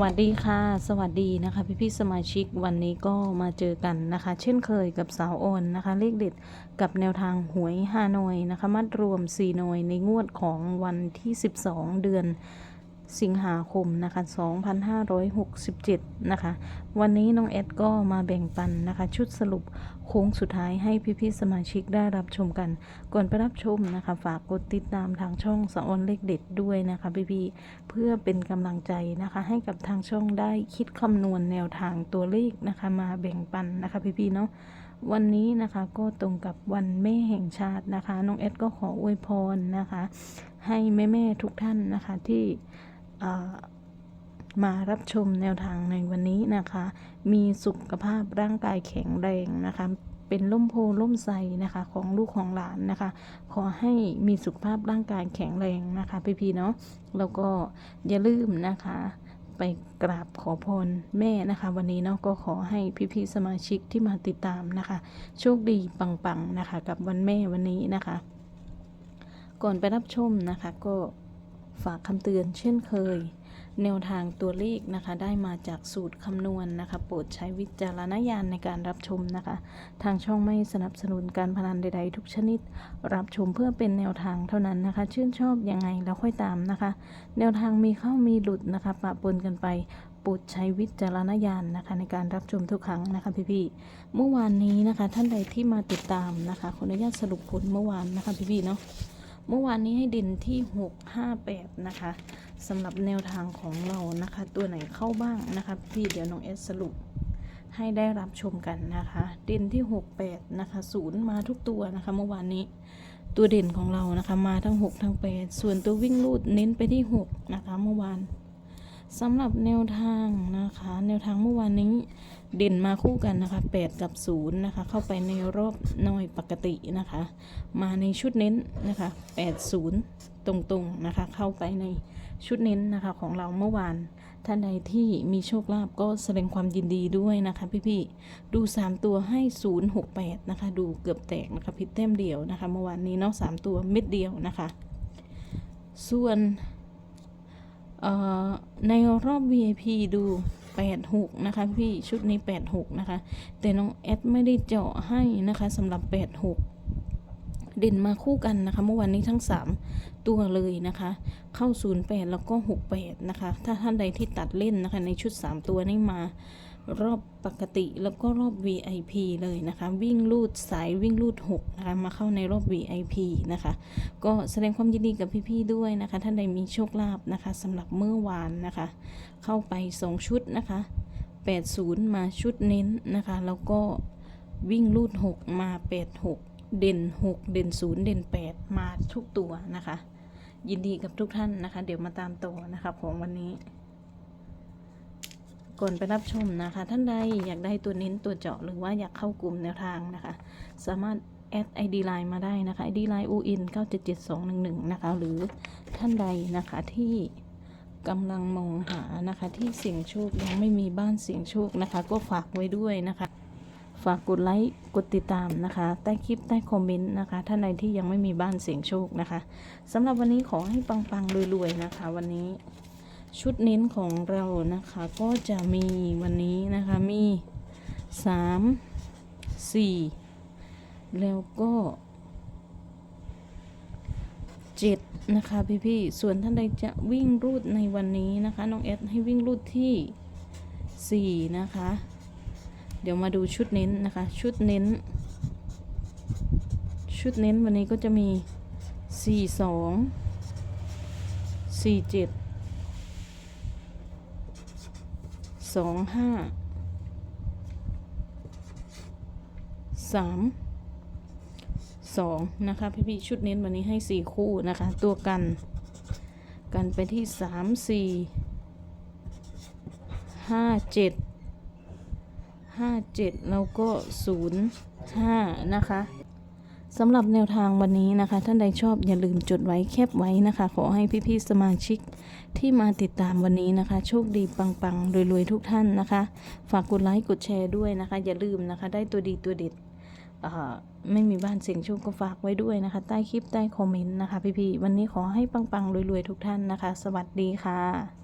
วัสดีค่ะ สวัสดีนะคะพี่พี่สมาชิกวันนี้ก็มาเจอกันนะคะ เช่นเคยกับสาวโอนนะคะ เลขเด็ดกับแนวทางหวยฮานอยนะคะ มัดรวม4หน่วยในงวดของวันที่ 12 เดือน สิงหาคมนะคะ 2567 นะคะ วันนี้น้องแอดก็มาแบ่งปันนะคะ ชุดสรุปโค้งสุดท้ายให้พี่ๆสมาชิกได้รับชมกัน ก่อนไปรับชมนะคะ ฝากกดติดตามทางช่องสออนเลขเด็ดด้วยนะคะพี่ๆเพื่อเป็นกำลังใจนะคะ ให้กับทางช่องได้คิดคำนวณแนวทางตัวเลขนะคะ มาแบ่งปันนะคะพี่ๆเนาะวันนี้นะคะก็ตรงกับวันแม่แห่งชาตินะคะ น้องแอดก็ขออวยพรนะคะ ให้แม่ ๆ ทุกท่านนะคะที่ มารับชมแนวทางในวันนี้นะคะ มีสุขภาพร่างกายแข็งแรงนะคะ เป็นล่มโพล่มใสนะคะของลูกของหลานนะคะ ขอให้มีสุขภาพร่างกายแข็งแรงนะคะ พี่ๆเนาะ แล้วก็อย่าลืมนะคะไปกราบขอพรแม่นะคะ วันนี้เนาะก็ขอให้พี่ๆสมาชิกที่มาติดตามนะคะ โชคดีปังๆนะคะ กับวันแม่วันนี้นะคะ ก่อนไปรับชมนะคะก็ ฝากคำเตือนเช่นเคย แนวทางตัวเลขนะคะได้มาจากสูตรคำนวณนะคะ โปรดใช้วิจารณญาณในการรับชมนะคะ ทางช่องไม่สนับสนุนการพนันใด ๆ ทุกชนิด รับชมเพื่อเป็นแนวทางเท่านั้นนะคะ ชื่นชอบยังไงแล้วค่อยตามนะคะ แนวทางมีเข้ามีหลุดนะคะปะปนกันไปโปรดใช้วิจารณญาณนะคะ ในการรับชมทุกครั้งนะคะพี่ๆเมื่อวานนี้นะคะ ท่านใดที่มาติดตามนะคะขออนุญาตสรุปผลเมื่อวานนะคะพี่ๆเนาะ มื่อวานนี้ให้เด่นที่ 658 นะคะสำหรับแนวทางของเรานะคะ ตัวไหนเข้าบ้างนะคะพี่เดี๋ยวน้องเอสสรุปให้ได้รับชมกันนะคะ เด่นที่ 68 นะคะศูนย์มาทุกตัวนะคะ เมื่อวานนี้ตัวเด่นของเรานะคะมาทั้ง 6 ทั้ง 8 ส่วนตัววิ่งลูดเน้นไปที่ 6 นะคะเมื่อวานสำหรับแนวทางนะคะ แนวทางเมื่อวานนี้ เด่นมาคู่กันนะคะ 8 กับ 0 นะคะ เข้าไปในรอบน้อยปกตินะคะ มาในชุดเน้นนะคะ 80 ตรงๆนะคะ เข้าไปในชุดเน้นนะคะของเราเมื่อวาน ท่านใดที่มีโชคลาภก็แสดงความยินดีด้วยนะคะพี่ๆ ดู 3 ตัวให้ 068 นะคะ ดูเกือบแตกนะคะพิดเต็มเดียวนะคะ เมื่อวานนี้เนาะ3ตัวเม็ดเดียวนะคะ ส่วนในรอบ VIP ดู 86 นะคะพี่ชุดนี้ 86 นะคะ แต่น้องแอดไม่ได้เจาะให้นะคะสำหรับ 86 เด่นมาคู่กันนะคะ เมื่อวานนี้ทั้ง 3 ตัวเลยนะคะ เข้า 08 แล้วก็ 68 นะคะ ถ้าท่านใดที่ตัดเล่นนะคะ ในชุด 3 ตัวนี้มา รอบปกติแล้วก็รอบ VIP เลยนะคะ วิ่งลูดสายวิ่งลูด6นะคะมาเข้าในรอบ VIP นะคะ ก็แสดงความยินดีกับพี่ๆด้วยนะคะ ท่านใดมีโชคลาภนะคะสำหรับเมื่อวานนะคะ เข้าไป 2 ชุดนะคะ 80 มาชุดเน้นนะคะ แล้วก็วิ่งลูด 6 มา 86 เด่น 6 เด่น 0 เด่น 8 มาทุกตัวนะคะ ยินดีกับทุกท่านนะคะ เดี๋ยวมาตามต่อนะคะของวันนี้ ก่อนไปรับชมนะคะ ท่านใดอยากได้ตัวเน้นตัวเจาะหรือว่าอยากเข้ากลุ่มแนวทางนะคะ สามารถแอด ID Line มาได้นะคะ ID Line UIN 977211 นะคะ หรือท่านใดนะคะที่กำลังมองหานะคะที่เสี่ยงโชคยังไม่มีบ้านเสี่ยงโชคนะคะ ก็ฝากไว้ด้วยนะคะ ฝากกดไลค์กดติดตามนะคะ ใต้คลิปใต้คอมเมนต์นะคะ ท่านใดที่ยังไม่มีบ้านเสี่ยงโชคนะคะสำหรับวันนี้ขอให้ปังๆรวยๆนะคะ วันนี้ ชุดเน้นของเรานะคะก็จะมีวันนี้นะคะมีสสามี่แล้วก็เจ็ดนะคะพี่พี่ส่วนท่านใดจะวิ่งรูดในวันนี้นะคะน้องเอสให้วิ่งรูดที่สี่นะคะ เดี๋ยวมาดูชุดเน้นนะคะ ชุดเน้น ชุดเน้นวันนี้ก็จะมีสสสี่อง47 สองห้าสามสองนะคะพี่พี่ๆชุดเน้นวันนี้ให้สี่คู่นะคะ ตัวกัน กันไปที่สามสี่ห้าเจ็ดห้าเจ็ดแล้วก็ศูนย์ห้านะคะ สำหรับแนวทางวันนี้นะคะ ท่านใดชอบอย่าลืมจดไว้แคปไว้นะคะ ขอให้พี่ๆสมาชิกที่มาติดตามวันนี้นะคะ โชคดีปังๆรวยๆทุกท่านนะคะ ฝากกดไลค์กดแชร์ด้วยนะคะ อย่าลืมนะคะ ได้ตัวดีตัวเด็ดไม่มีบ้านเสียงโชคก็ฝากไว้ด้วยนะคะ ใต้คลิปใต้คอมเมนต์นะคะ พี่ๆวันนี้ขอให้ปังๆรวยๆทุกท่านนะคะ สวัสดีค่ะ